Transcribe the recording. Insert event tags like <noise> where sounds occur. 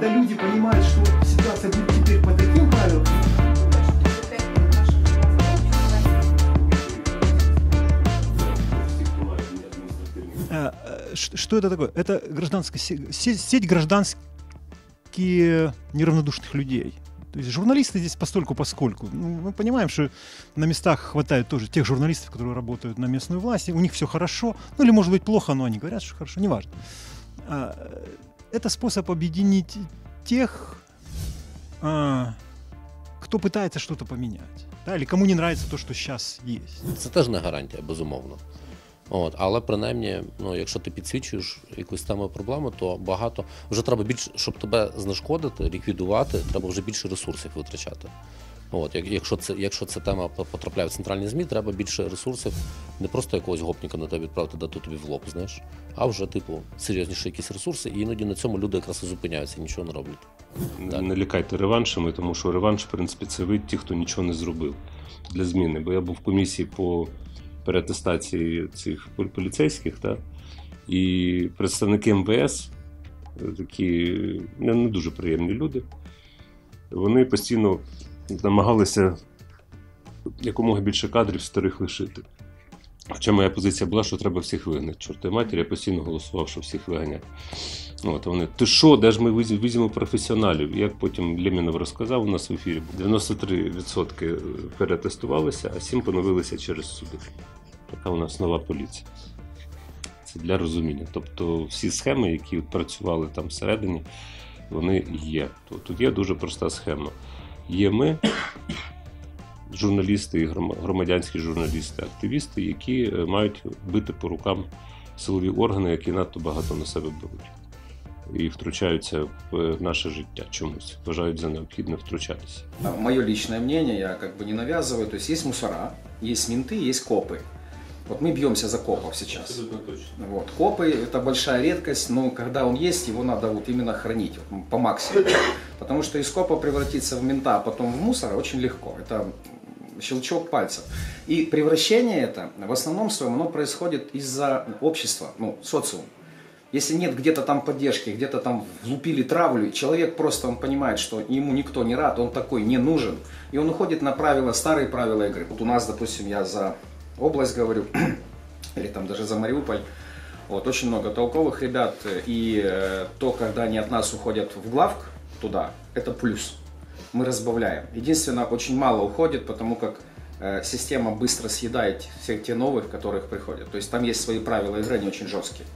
Когда люди понимают, что ситуация будет теперь по таким правилам, А, э, Что это такое? Это гражданская се- се- сеть гражданских неравнодушных людей. То есть журналисты здесь постольку поскольку. Ну, мы понимаем, что на местах хватает тоже тех журналистов, которые работают на местную власть, у них все хорошо, ну или может быть плохо, но они говорят, что хорошо, неважно. А, э, Это способ объединить тех, а, кто пытается что-то поменять, да, или кому не нравится то, что сейчас есть. Це теж не гарантія, безумовно. От, але принаймні, ну, якщо ти підсвічуєш якусь тему проблему, то багато вже треба більше, щоб тебе знешкодити, ліквідувати, треба вже більше ресурсів витрачати. От, якщо це, якщо ця тема потрапляє в центральні ЗМІ, треба більше ресурсів, не просто якогось гопніка на тебе відправити, дати тобі в лоб, знаєш, а вже, типу, серйозніші якісь ресурси, і іноді на цьому люди якраз і зупиняються нічого не роблять. Так. Не лякайте реваншами, тому що реванш, в принципі, це вид ті, хто нічого не зробив для зміни. Бо я був в комісії по переатестації цих поліцейських, та, і представники МВС, е, такі не, не дуже приємні люди, вони постійно намагалися якомога більше кадрів старих лишити. Хоча моя позиція була, що треба всіх вигнати. Чорти матері, я постійно голосував, що всіх виганяти. От вони, ти що, де ж ми візьмемо професіоналів? Як потім Лємінов розказав у нас в ефірі, 93% перетестувалися, а 7 поновилися через суди. Така у нас нова поліція. Це для розуміння. Тобто всі схеми, які працювали там всередині, вони є. Тут є дуже проста схема Є ми, журналісти і грома- громадянські журналісти, активісти, які е, мають бити по рукам силові органи, які надто багато на себе беруть і втручаються в наше життя чомусь, вважають за необхідне втручатися. Мое личное мнение, я как бы не навязываю. То есть есть мусора, есть менты, есть копы. Вот мы бьемся за копов сейчас. точно. Вот. Копы это большая редкость, но когда он есть, его надо вот именно хранить вот, по максимуму. Потому что из копа превратиться в мента, а потом в мусора очень легко. Это щелчок пальцев. И превращение это в основном своем оно происходит из-за общества, ну, социум. Если нет где-то там поддержки, где-то там влупили травлю, человек просто он понимает, что ему никто не рад, он такой не нужен, и он уходит на правила, старые правила игры. Вот у нас, допустим, я за область говорю, <clears throat> или там даже за Мариуполь, вот, очень много толковых ребят, и э, то, когда они от нас уходят в главк туда, это плюс. Мы разбавляем. Единственное, очень мало уходит, потому как э, система быстро съедает всех те новых, которых приходят. То есть там есть свои правила игры, они очень жесткие.